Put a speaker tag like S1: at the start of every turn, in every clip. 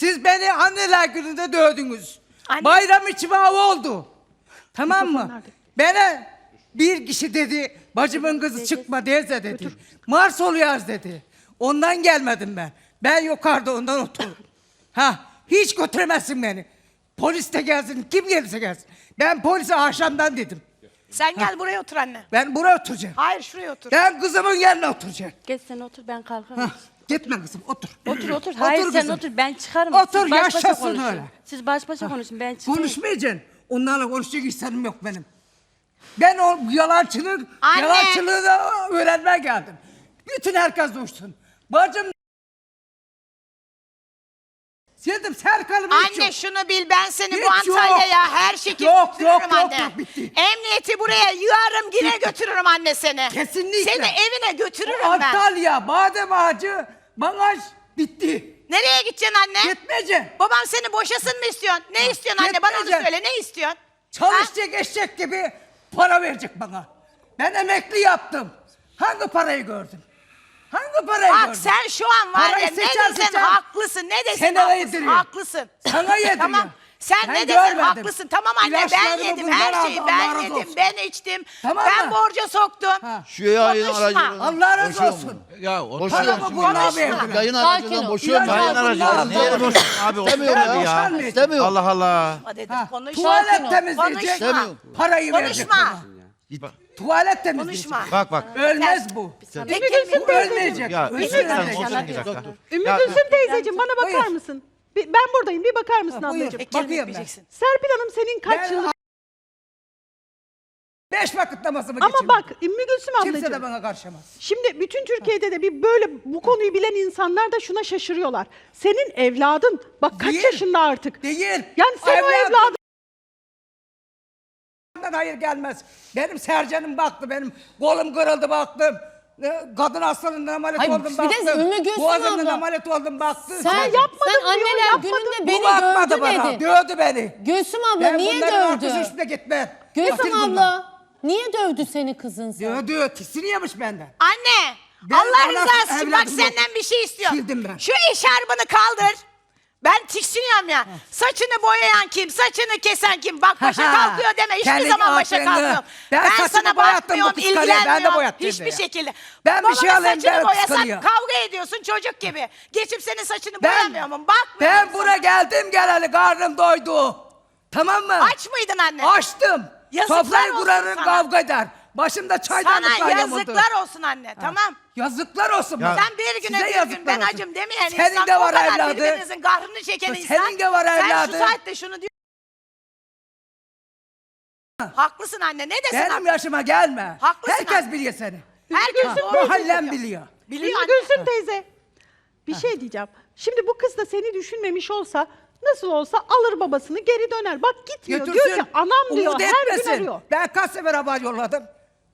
S1: Siz beni anneler gününde dövdünüz.
S2: Anne-
S1: Bayram içime hava oldu. Tamam mı? Bana bir kişi dedi, bacımın kızı çıkma derse dedi. Mars oluyoruz dedi. Ondan gelmedim ben. Ben yukarıda ondan oturdum. ha, hiç götüremezsin beni. Polis de gelsin, kim gelirse gelsin. Ben polise akşamdan dedim.
S2: Sen gel buraya otur anne.
S1: Ben buraya oturacağım.
S2: Hayır şuraya otur.
S1: Ben kızımın yanına oturacağım.
S3: Geç sen otur ben kalkarım.
S1: Gitme kızım, otur.
S3: Otur otur. Hayır sen
S1: kızım.
S3: otur ben çıkarım.
S1: Otur,
S3: Siz baş başa
S1: yaşasın
S3: konuşun.
S1: öyle.
S3: Siz baş başa konuşun ben çıkayım.
S1: Konuşmayacaksın. Onlarla konuşacak istedim yok benim. Ben o yalancılık,
S2: Anne!
S1: yalancılığı da öğrenmeye geldim. Bütün herkes duysun. Bacım Dedim Serkan'ım hiç
S2: Anne
S1: yok.
S2: şunu bil ben seni bu
S1: Hiç yok.
S2: Antalya'ya her şekilde
S1: Yok,
S2: götürürüm
S1: yok, yok,
S2: anne.
S1: yok, bitti.
S2: Emniyeti buraya yığarım yine götürürüm anne seni.
S1: Kesinlikle.
S2: Seni evine götürürüm ben.
S1: Antalya, badem ağacı, bagaj bitti.
S2: Nereye gideceksin anne?
S1: Gitmeyeceksin.
S2: Babam seni boşasın mı istiyorsun? Ne istiyorsun anne? Bana
S1: Gitmeyeceksin.
S2: söyle ne istiyorsun?
S1: Çalışacak eşek gibi para verecek bana. Ben emekli yaptım. Hangi parayı gördüm? Hangi parayı
S2: Bak
S1: gördüm?
S2: sen şu an var
S1: Parayı
S2: ya ne
S1: seçer
S2: desen
S1: seçer.
S2: haklısın. Ne desen
S1: Sana
S2: haklısın.
S1: yediriyor.
S2: Haklısın.
S1: Sana yediriyor.
S2: tamam. Sen
S1: Ben
S2: ne desen
S1: görmedim.
S2: haklısın. Tamam anne ben
S1: İlaçlarımı
S2: yedim her
S1: aldı,
S2: şeyi.
S1: Allah
S2: Ben
S1: razı
S2: yedim
S1: olsun.
S2: ben içtim.
S1: Tamam
S2: ben
S1: mı?
S2: borca soktum.
S1: Ha.
S4: Şu yayın
S2: Konuşma.
S4: aracılığını...
S1: Allah razı
S4: Boşuyor
S1: olsun.
S4: mu?
S5: Ya o
S4: Boşuyor
S1: Paramı
S4: musun?
S1: bundan
S2: Konuşma.
S1: verdiler.
S4: Yayın
S3: Sakin
S4: aracılığından
S3: ol.
S4: boşuyor mu?
S1: İlaç
S5: Yayın aracılığını
S1: aldım.
S5: niye boş abi o
S4: İstemiyorum ya.
S5: ya.
S4: İstemiyorum.
S5: Allah Allah.
S2: Hadi
S1: Ha,
S2: konuşma.
S1: Tuvalet temizleyecek.
S2: Konuşma.
S1: Parayı verecek
S2: Konuşma.
S1: Tuvalet temizleyecek.
S2: Konuşma.
S5: Bak bak.
S1: Ölmez bu.
S2: Peki,
S1: Bu ölmeyecek.
S5: Ya
S1: Ölsün
S5: sen
S1: ölmeyecek.
S5: otur bir dakika.
S6: Ümmü
S5: Ya-
S6: Gülsüm teyzeciğim bana bakar
S1: Buyur.
S6: mısın? Bir- Ben buradayım bir bakar mısın
S1: Ha, buyur.
S6: ablacığım?
S2: Ekmeğini
S1: Bakıyorum ben.
S6: Serpil Hanım senin kaç
S1: Ben
S6: yıllık...
S1: beş vakit namazımı
S6: Ama
S1: geçirdim.
S6: bak Ümmü Gülsüm
S1: Kimse de
S6: ablacığım.
S1: bana karışamaz.
S6: Şimdi bütün Türkiye'de de bir böyle bu konuyu bilen insanlar da şuna şaşırıyorlar. Senin evladın bak kaç
S1: Değil.
S6: yaşında artık?
S1: Değil.
S6: Yani sen o
S1: Evladım.
S6: evladın
S1: Benden hayır gelmez. Benim Sercan'ım baktı, benim kolum kırıldı baktım. Ne, Kadın hastalığından ameliyat
S3: Hayır,
S1: oldum
S3: bir de
S1: baktım.
S3: Ümmü
S1: Boğazımdan
S3: abla.
S1: ameliyat oldum baktım.
S3: Sen,
S6: yapmadın
S3: sen
S6: diyor,
S3: anneler
S6: yapmadın.
S3: gününde
S1: Bu
S3: beni
S1: bakmadı
S3: dövdü
S1: bana, dövdü beni.
S3: Gülsüm abla
S1: Ben
S3: niye
S1: bunların
S3: dövdü?
S1: arkası üstüne gitmem.
S3: Gülsüm abla niye dövdü seni kızın sen?
S1: Dövdü, tiksin yemiş benden.
S2: Anne
S1: Ben
S2: Allah
S1: bana
S2: rızası için bak
S1: evladım yok.
S2: senden bir şey istiyor.
S1: Sildim ben.
S2: Şu eşarbını kaldır. Ben tiksiniyorum ya. Saçını boyayan kim? Saçını kesen kim? Bak başa
S1: Ha,
S2: kalkıyor deme. Hiçbir
S1: kendi
S2: zaman başa
S1: aklını.
S2: kalkmıyorum.
S1: Ben saçımı
S2: sana
S1: boyattım bu
S2: bakmıyorum,
S1: kıskanıyor. Ben de
S2: ilgilenmiyorum.
S1: boyattırdı
S2: Hiçbir
S1: ya.
S2: şekilde.
S1: Ben bir şey alayım,
S2: saçını
S1: ben
S2: boyasan
S1: kıskanıyor.
S2: kavga ediyorsun çocuk gibi. Geçip senin saçını boyamıyor mu? Bakmıyorum
S1: ben
S2: sana.
S1: buraya geldim geleli karnım doydu. Tamam mı?
S2: Aç mıydın anne?
S1: Açtım.
S2: Yazıklar
S1: Sofrayı
S2: olsun
S1: kurarım
S2: sana.
S1: kavga eder. Başımda çaydanlık
S2: Sana yazıklar olsun anne tamam.
S1: Yazıklar olsun.
S5: Ya-
S1: bana.
S2: Sen bir güne
S1: Size
S2: bir gün ben
S1: olsun.
S2: acım demeyen
S1: Senin
S2: insan
S1: de
S2: o
S1: var
S2: kadar
S1: evladı.
S2: birbirinizin kahrını çeken
S1: Senin
S2: insan.
S1: de var
S2: Sen
S1: evladı.
S2: şu saatte şunu diyor. Haklısın anne ne desin
S1: Benim
S2: haklı?
S1: yaşıma gelme.
S2: Haklısın
S1: Herkes
S2: anne.
S1: biliyor seni.
S2: Herkes
S1: Ha,
S2: doğru
S1: Mahallem
S2: biliyor.
S1: biliyor.
S2: Biliyor
S6: Ümmü
S2: anne.
S6: Gülsüm teyze. Bir şey diyeceğim. Şimdi bu kız da seni düşünmemiş olsa nasıl olsa alır babasını geri döner. Bak gitmiyor.
S1: Götürsün.
S6: Diyor ki anam diyor
S1: Umut
S6: her gün
S1: etmesin.
S6: arıyor.
S1: Ben kaç sefer haber yolladım.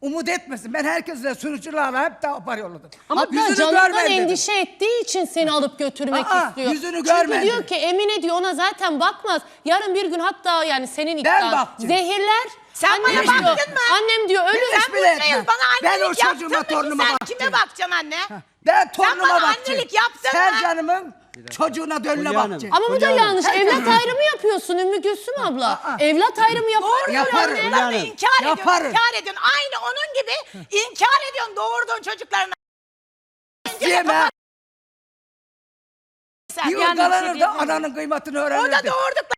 S1: Umut etmesin. Ben herkese sürücülerle hep de haber yolladım.
S3: Hatta
S1: Yüzünü
S3: canından
S1: görmeyin dedim.
S3: endişe ettiği için seni alıp götürmek
S1: Aa,
S3: istiyor.
S1: yüzünü
S3: Çünkü
S1: görmedi.
S3: diyor ki Emine diyor ona zaten bakmaz. Yarın bir gün hatta yani senin
S1: Ben
S3: iddian
S1: bakacağım.
S3: zehirler.
S2: Sen
S3: Annem
S2: bana
S3: diyor,
S2: baktın mı?
S3: Annem diyor ölür.
S1: Hiç
S2: Sen
S1: bile
S2: bunca
S1: etmem.
S2: yıl bana
S1: Ben o
S2: yaptın
S1: çocuğuma,
S2: mı ki
S1: torunuma
S2: sen
S1: baktım.
S2: kime bakacaksın anne?
S1: Ben torunuma
S2: bana
S1: bakacağım.
S2: annelik yaptın mı?
S1: Sercan'ımın çocuğuna dönüne
S7: Fulya Hanım.
S1: bakacağım.
S3: Ama bu da yanlış.
S1: Herkes
S3: Evlat
S1: öyle.
S3: ayrımı yapıyorsun Ümmü Gülsüm abla.
S1: Aa.
S3: Evlat ayrımı yapar mı
S1: Yaparım.
S2: çocuklarını
S7: Hanım.
S2: inkar ediyorsun,
S1: Yaparım.
S2: inkar ediyorsun. Aynı onun gibi inkar ediyorsun doğurduğun çocuklarını.
S1: Yeme.
S2: Sen
S1: Bir
S2: yani bir
S1: da
S2: şey
S1: ananın kıymetini
S2: O da
S1: öğrenirdi.
S2: doğurdukları.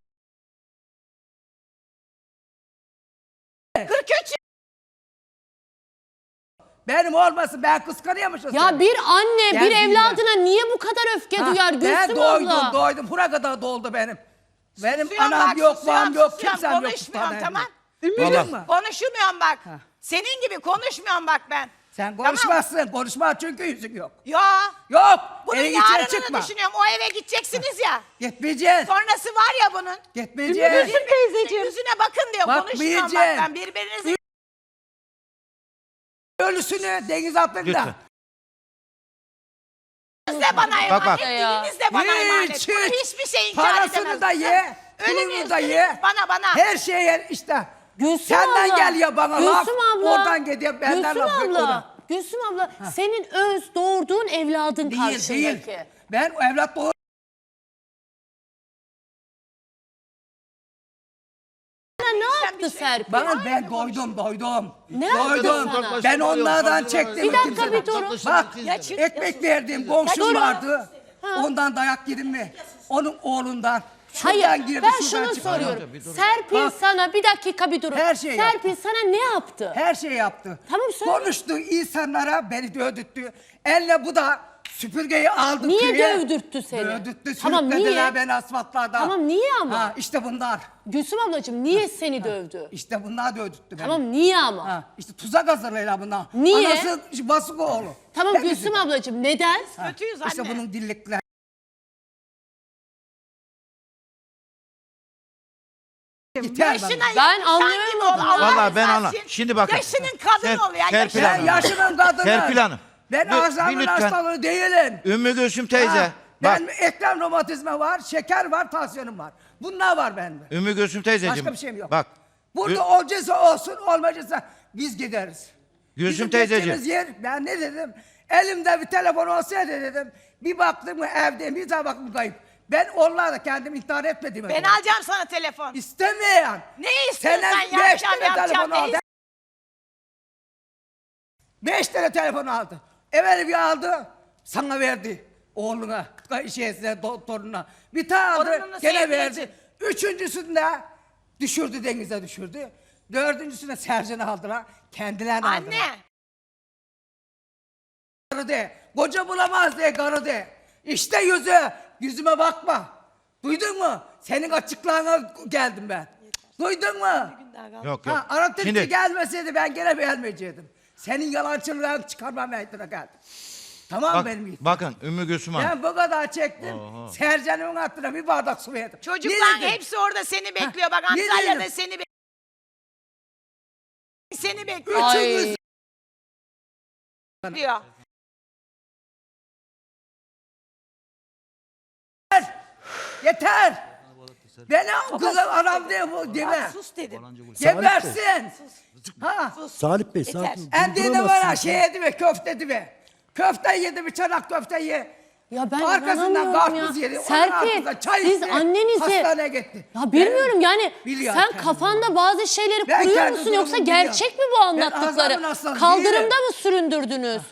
S1: Benim olmasın ben kıskanıyormuşum
S3: Ya
S1: seni.
S3: bir anne
S1: Gel
S3: bir
S1: dinle.
S3: evladına niye bu kadar öfke
S1: Ha,
S3: duyar
S1: Ben
S3: Gülsüm
S1: doydum
S3: abla?
S1: doydum. Buna kadar doldu benim. Benim
S2: Susuyorum
S1: anam
S2: bak,
S1: yok,
S2: susuyorum,
S1: babam yok,
S2: susuyorum,
S1: kimsem yok.
S2: konuşmuyorum, tamam.
S5: Vallahi.
S1: Duydun mu?
S2: Konuşmuyorum bak. Senin gibi konuşmuyorum bak ben.
S1: Sen
S2: Tamam.
S1: konuşmazsın. Konuşma çünkü yüzün yok.
S2: Ya.
S1: Yok.
S2: Bunun
S1: Evin içine
S2: yarınını
S1: çıkma.
S2: düşünüyorum. O eve gideceksiniz ya.
S1: Gitmeyeceksin.
S2: Sonrası var ya bunun.
S1: Gitmeyeceksin.
S6: Gülsüm teyzeciğim.
S2: Yüzüne bakın diyor. Konuşmuyorum bak ben. Birbirinizi
S1: Ölüsünü deniz altında.
S5: Lütfen.
S2: de bana emanet.
S5: Bak, bak.
S2: Diliniz de bana emanet.
S1: Hiç,
S2: Bunu
S1: hiç.
S2: hiçbir şey inkar
S1: Parasını
S2: edemez.
S1: da ye. Pulunu da ye.
S2: bana bana.
S1: Her şeye işte.
S3: Gülsüm
S1: Senden
S3: abla.
S1: geliyor bana laf.
S3: Gülsüm abla.
S1: Oradan gidiyor benden
S3: Gülsüm
S1: laf.
S3: abla.
S1: Oradan.
S3: Gülsüm abla senin öz doğurduğun evladın
S1: Değil
S3: karşındaki.
S1: değil. Ben evlat doğur
S3: yaptı Serpil?
S1: Bana ben doydum doydum.
S3: Ne
S1: doydum.
S3: sana?
S1: Ben onlardan çektim.
S3: Bir dakika bir durun.
S1: Bak
S2: Ya çık-
S1: ekmek verdim komşum vardı. Ondan dayak yedim mi? Onun oğlundan. Şuradan
S3: Hayır
S1: girdi,
S3: ben
S1: şuradan
S3: şunu
S1: çıktı.
S3: soruyorum. Serpil
S1: Bak.
S3: sana bir dakika bir durun.
S1: Her şeyi
S3: Serpil sana ne yaptı?
S1: Her şey yaptı.
S3: Tamam, söyle.
S1: Konuştu insanlara beni dövdürttü. Elle bu da süpürgeyi aldı
S3: Niye
S1: köye.
S3: dövdürttü seni?
S1: Dövdürttü
S3: Tamam,
S1: sürüklediler
S3: niye?
S1: beni asfaltlarda.
S3: Tamam, niye ama?
S1: Ha, işte bunlar.
S3: Gülsüm ablacığım niye seni dövdü?
S1: İşte bunlar dövdürttü beni.
S3: Tamam niye ama?
S1: Ha, işte tuzak hazırlayla bunlar.
S3: Niye?
S1: Anası basık oğlu.
S3: Tamam
S1: Hepsi.
S3: Gülsüm ablacığım neden?
S2: Kötüyüz
S1: İşte
S2: anne.
S1: bunun dillikler. Yeter
S2: Yaşına
S1: bana.
S3: Ben
S2: insan
S3: anlıyorum onu.
S4: Vallahi ben
S2: rızası
S4: anla-
S2: için.
S4: Şimdi bakın.
S2: Yaşının kadın
S4: Ser-
S2: ol ya.
S4: Serpil
S2: yaşının-
S1: Ben
S4: Hanım.
S1: yaşının kadını.
S4: Serpil Hanım.
S1: Ben
S4: Lü-
S1: Alzheimer
S4: bir lütfen.
S1: hastalığı değilim.
S4: Ümmü Gülsüm teyze.
S1: Ha,
S4: bak
S1: ben eklem romatizma var, şeker var, tansiyonum var. Bunlar var bende.
S4: Ümmü Gülsüm teyzeciğim.
S1: Başka bir şeyim yok.
S4: Bak.
S1: Burada
S4: Ü-
S1: olacaksa olsun, olmayacaksa biz gideriz.
S4: Gülsüm
S1: Bizim
S4: teyzeciğim.
S1: gideceğimiz yer, ben ne dedim? Elimde bir telefon olsaydı dedim. Bir baktım evdeyim, bir daha baktım kayıp. Ben onlarla kendim intihar etmedim.
S2: Ben alacağım sana telefon.
S1: İstemeyen.
S2: Ne istiyorsan
S1: beş
S2: yapacağım,
S1: tane
S2: yapacağım,
S1: telefon
S2: ne
S1: aldı. Beş tane telefon aldı. Evvel bir aldı, sana verdi. Oğluna, şeysine, doktoruna. Bir tane aldı, gene
S2: sevdiği
S1: verdi.
S2: için.
S1: Üçüncüsünde düşürdü denize düşürdü. Dördüncüsüne Sercan'ı aldılar. Kendilerini aldılar.
S2: Anne.
S1: Karı de. Koca bulamaz de karı de. İşte yüzü. Yüzüme bakma. Duydun mu? Senin açıklığına geldim ben. Duydun mu?
S4: Yok yok.
S1: Ha, Arap
S4: Şimdi
S1: gelmeseydi ben gene beğenmeyecektim. Senin yalancılığını çıkarmam geldim. Tamam
S4: bak,
S1: benim yiğidim.
S4: bakın Ümmü Gülsüm Hanım.
S1: Ben bu kadar çektim. Sercan'ın hattına bir bardak su verdim.
S2: Çocuklar hepsi orada seni bekliyor. Bak
S1: ne
S2: Antalya'da
S1: dedim?
S2: seni bekliyor. Seni bekliyor.
S3: Ay.
S2: diyor.
S1: Yeter. Yeter. Beni kızım anam diye bu deme.
S2: Sus dedim.
S1: Gebersin. Ha.
S5: Salih Bey
S2: Yeter.
S5: sakin.
S1: Endinde var ha
S5: durduramazsınız
S1: şey yedi mi köfte mi? Köfte yedi mi çanak köfte ye.
S3: Ya ben
S1: Arkasından
S3: inanamıyorum
S1: karpuz
S3: ya.
S1: yedi. onun
S3: Serpil
S1: arkasından çay
S3: siz
S1: içti,
S3: annenizi...
S1: Hastaneye gitti.
S3: Ya bilmiyorum yani
S1: Biliyor
S3: sen
S1: kendim.
S3: kafanda bazı şeyleri
S1: Ben
S3: kuruyor
S1: kendi
S3: musun yoksa gerçek mi bu
S1: Ben
S3: anlattıkları?
S1: Azam'ın aslanı
S3: Kaldırımda
S1: değilim.
S3: mı süründürdünüz?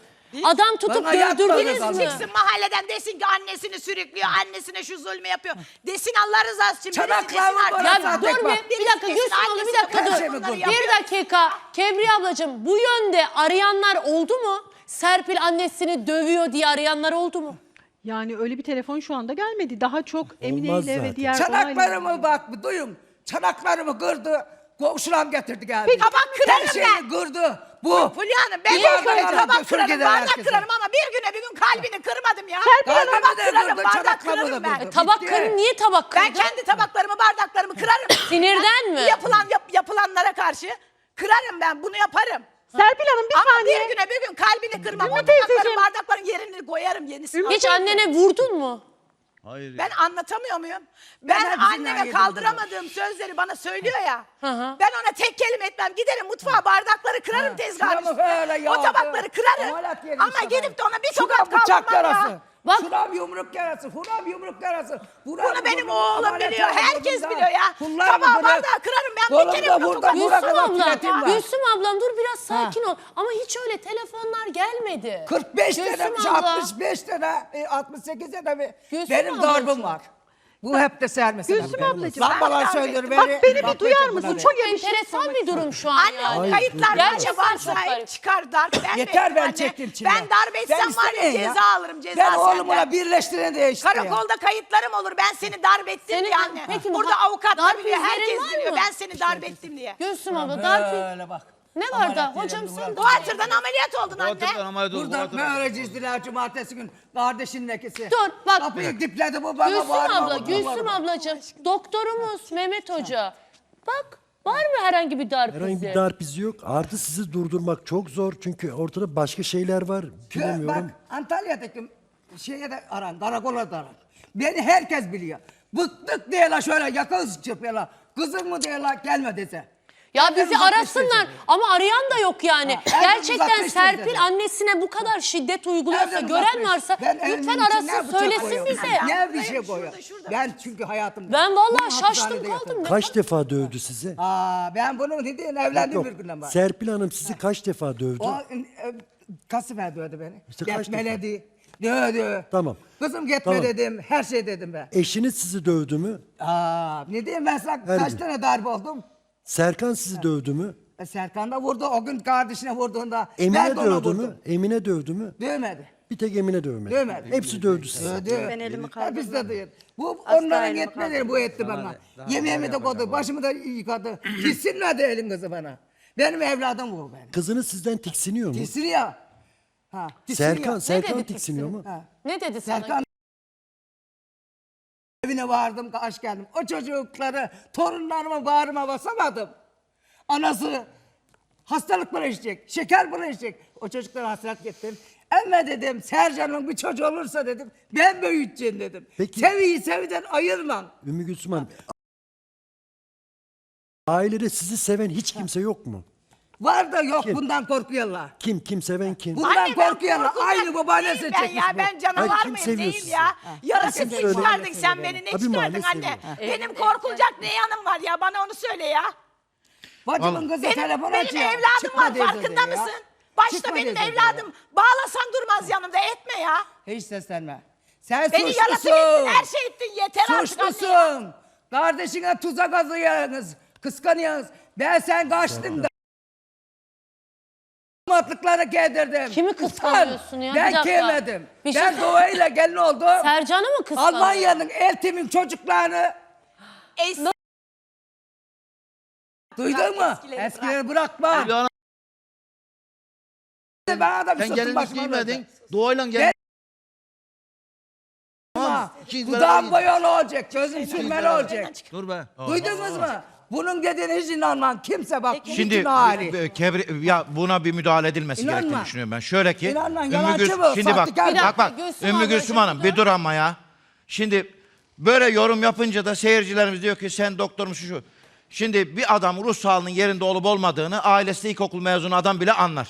S3: Adam tutup
S1: Bana yapmadınız
S3: dövdürdünüz
S1: Azam.
S3: mü?
S2: Çıksın mahalleden desin ki annesini sürüklüyor, annesine şu zulmü yapıyor. Desin Allah rızası için. birisi
S1: Çanaklarımı
S2: desin
S1: bana
S2: artık.
S3: Ya dur bir, bir dakika
S2: Birisi
S3: Gülsüm abla bir
S2: annesine
S3: dakika dur.
S1: kurdum.
S3: Bir dakika Kevriye ablacığım bu yönde arayanlar oldu mu? Serpil annesini dövüyor diye arayanlar oldu mu?
S6: Yani öyle bir telefon şu anda gelmedi. Daha çok Emine ile ve diğer
S1: Çanaklarımı bak duyun. Çanaklarımı kırdı. Komşulam getirdi geldi.
S2: Peki, tabak kırarım
S1: Her şeyi
S2: ben.
S1: kırdı. Bu.
S2: Fulya Hanım ben
S1: Bir alın,
S2: tabak
S1: götür
S2: kırarım,
S1: gider
S2: bardak
S1: herkese.
S2: kırarım ama bir güne bir gün kalbini kırmadım ya.
S1: Kalbimi
S2: tabak
S1: de
S2: kırarım,
S1: kırdı,
S2: bardak
S1: çanaklarımı
S2: kırarım
S1: da
S2: ben.
S1: kırdı.
S3: Tabak
S1: Bitti.
S3: kırın niye tabak kırdın?
S2: Ben kendi tabaklarımı, bardaklarımı kırarım.
S3: Sinirden mi?
S2: Yapılan yap- yapılanlara karşı kırarım ben, bunu yaparım.
S6: Serpil Hanım bir
S2: Ama
S6: saniye.
S2: bir güne bir gün kalbini kırmam. O tabakların,
S6: teyzeciğim.
S2: bardakların yerini koyarım yenisini.
S3: Hiç annene vurdun mu?
S4: Hayır.
S2: Ben anlatamıyor muyum?
S1: Ben
S2: anneme kaldıramadığım sözleri bana söylüyor ya.
S3: Hı hı.
S2: Ben ona tek kelime etmem. Giderim mutfağa bardakları kırarım tezgahın üstüne. O tabakları kırarım. Ama gidip de ona bir tokat kaldırmam ya.
S3: Bak-
S1: Şuram yumruk yarası. Şuram yumruk yarası.
S2: Bunu benim oğlum biliyor. Herkes biliyor ya.
S1: Tabağı
S2: Tabağı bardağı kırarım ben. Bir kere bile tokat
S3: Gülsüm
S1: Burada kadar
S3: ablam,
S1: kiretim var.
S3: Gülsüm ablam dur biraz sakin ol. Ama hiç öyle telefonlar gelmedi.
S1: 45
S3: Gülsüm
S1: tane,
S3: abla.
S1: 65 tane, e, 68 tane mi?
S3: Gülsüm
S1: benim
S3: ablacığım.
S1: darbım var. Bu hep de sermesin.
S6: Gülsüm ablacığım,
S1: Lambalar
S2: ben darbe-
S1: beni.
S6: Bak beni bir duyar mısın?
S1: buna
S6: Çok şey
S3: Enteresan bir durum şu an
S2: Anne o
S5: Hayır,
S2: kayıtlar
S3: Gerçekten çok garip.
S2: çıkar darp. Ben
S1: Yeter ben
S2: anne.
S1: çektim şimdi.
S2: Ben darp etsem var ya ceza alırım ceza
S1: Ben oğlumla
S2: senden.
S1: birleştirin diye işte ya.
S2: Karakolda kayıtlarım olur. Ben seni darp ettim
S3: Senin-
S2: diye anne.
S3: Peki bu
S2: Burada
S3: ha-
S2: avukatlar
S3: darp
S2: biliyor.
S3: izlerin
S2: Herkes
S3: var
S2: biliyor.
S3: mı?
S2: Ben seni darp ettim diye.
S3: Gülsüm abla darp
S1: Böyle bak.
S3: Ne var da?
S1: Ameliyat
S3: Hocam sen
S1: bu
S3: de-
S2: Bu hatırdan ameliyat oldun anne.
S4: Oturdan ama dur.
S1: Buradan
S4: otur.
S1: böyle cizdiler cumartesi gün kardeşinin lekesi.
S3: Dur, bak.
S1: Kapıyı dipledi bu bana
S3: Gülsüm
S1: bağırma,
S3: abla,
S1: bu
S3: Gülsüm
S1: bağırma.
S3: ablacığım. Doktorumuz Mehmet Hoca. Bak var mı herhangi bir darp
S5: Herhangi
S3: izi?
S5: bir darp izi yok. Artı sizi durdurmak çok zor. Çünkü ortada başka şeyler var.
S1: Kö-
S5: Bilemiyorum.
S1: Bak Antalya'daki şeye de aran, karakola da aran. Beni herkes biliyor. Bıktık diyorlar şöyle yakın çırpıyorlar. Kızın mı diyorlar gelme dese.
S3: Ya bizi arasınlar ama arayan da yok yani.
S1: Ha,
S3: Gerçekten
S1: uzaklaştır
S3: Serpil annesine bu kadar şiddet uyguluyorsa,
S1: Evden
S3: gören
S1: uzaklaştır.
S3: varsa
S1: Ben
S3: lütfen
S1: içine
S3: arasın
S1: bıçak
S3: söylesin
S1: koyuyorum.
S3: bize.
S1: Ne bir şey koyuyor. Ben çünkü hayatımda.
S3: Ben vallahi
S1: bunu
S3: şaştım
S1: hapishanede
S3: kaldım.
S1: yaşadım.
S5: Kaç defa dövdü sizi?
S1: Aa, ben bunu ne diyeyim evlendim
S5: Yok,
S1: bir günden bak.
S5: Serpil Hanım sizi kaç defa dövdü?
S1: O e, sefer dövdü beni.
S5: İşte kaç
S1: Gitmeledi. Dövdü.
S5: Tamam.
S1: Kızım gitme
S5: Tamam.
S1: dedim. Her şey dedim ben.
S5: Eşiniz sizi dövdü mü?
S1: Aa, ne diyeyim ben sana kaç
S5: gün.
S1: tane darbe oldum?
S5: Serkan sizi dövdü mü?
S1: E, Serkan da vurdu. O gün kardeşine vurduğunda. ben
S5: Emine
S1: de ona
S5: dövdü
S1: vurdum.
S5: mü? Emine dövdü mü?
S1: Dövmedi.
S5: Bir tek Emine dövmedi.
S1: Dövmedi.
S5: Hepsi dövdü sizi.
S1: Dövdü.
S6: Ben elimi
S1: Hepsi de dövdü. Bu
S6: Asla
S1: onların
S6: elimi
S1: yetmedi bu etti bana. Yemeğimi de koydu. Başımı da yıkadı. Tiksinmedi elin kızı bana. Benim evladım bu benim.
S5: Kızınız sizden tiksiniyor mu?
S1: Tiksiniyor. Ha, tiksiniyor.
S5: Serkan, Serkan tiksiniyor mu?
S1: Ha.
S3: Ne dedi sana?
S1: Serkan evine vardım, kaç geldim. O çocukları, torunlarımı bağrıma basamadım. Anası hastalık bulaşacak, şeker bulaşacak. O çocuklara hasret gittim. Emme dedim, Sercan'ın bir çocuğu olursa dedim, ben büyüteceğim dedim.
S5: Peki-
S1: Seviyi seviden ayırmam.
S5: Ümmü Gülsüm Hanım. Ailede sizi seven hiç kimse yok mu?
S1: Var da yok
S5: Kim?
S1: bundan korkuyorlar.
S5: Kim kim seven kim?
S1: Bundan
S2: Anne ben
S1: korkuyorlar. Aynı babaannesi
S2: değilim ben
S1: çekmiş
S2: ya.
S1: bu.
S2: Ben canavar
S5: Hayır, kim
S2: mıyım değil
S5: sizi?
S2: ya. Yaratık
S5: Kim söyle?
S2: çıkardın sen beni? Ne
S5: Tabii
S2: çıkardın anne?
S5: seviyor.
S2: Benim korkulacak ne yanım var ya? Bana onu söyle ya.
S1: Bacımın kızı
S2: Benim,
S1: telefon
S2: benim
S1: açıyor.
S2: evladım
S1: Çıkma
S2: var farkında
S1: ya.
S2: mısın? Başta
S1: Çıkma
S2: benim
S1: teyze
S2: evladım. Bağlasan durmaz yanımda etme ya.
S1: Hiç seslenme. Sen
S2: Beni
S1: suçlusun.
S2: yaratık ettin her şey ettin yeter artık anne ya.
S1: Suçlusun. Kardeşine tuzak hazırlıyorsunuz. Kıskanıyorsunuz. Ben sen kaçtım da. Matlıkları giydirdim.
S3: Kimi
S1: Utan.
S3: kıskanıyorsun ya? Bir
S1: Ben
S3: dakika.
S1: giymedim.
S3: Bir şey-
S1: ben doğayla gelin oldum.
S3: Sercan'ı mı kıskanıyor?
S1: Almanya'nın Eltim'in çocuklarını
S2: Es-
S1: duydun mu?
S2: eskileri
S1: Eskileri bırakma.
S4: Ya
S1: Bana da bir
S4: Sen
S1: sırtın
S4: gelinlik
S1: başıma
S4: giymedin.
S1: verdi.
S4: Doğayla gel.
S1: Ama
S4: İkiniz
S1: Dudağım
S4: beraber
S1: boyalı olacak, gözüm sürmeli olacak.
S4: Dur be.
S1: Duydunuz mu? Bunun dediğine hiç inanmam. Kimse bak.
S4: Şimdi
S1: bütün hali.
S4: e, kebri, ya buna bir müdahale edilmesi
S1: İnanma.
S4: gerektiğini düşünüyorum ben. Şöyle ki
S1: İnanma,
S4: Ümmü
S1: yalancı
S4: Gül-
S1: bu,
S4: şimdi bak
S1: sahtekar. Bir
S4: bak bak
S3: dakika, Gülsüm
S4: Ümmü Gülsüm Hanım bir dur ama ya. Şimdi böyle yorum yapınca da seyircilerimiz diyor ki sen doktor musun şu. Şimdi bir adam ruh sağlığının yerinde olup olmadığını ailesi ilkokul mezunu adam bile anlar.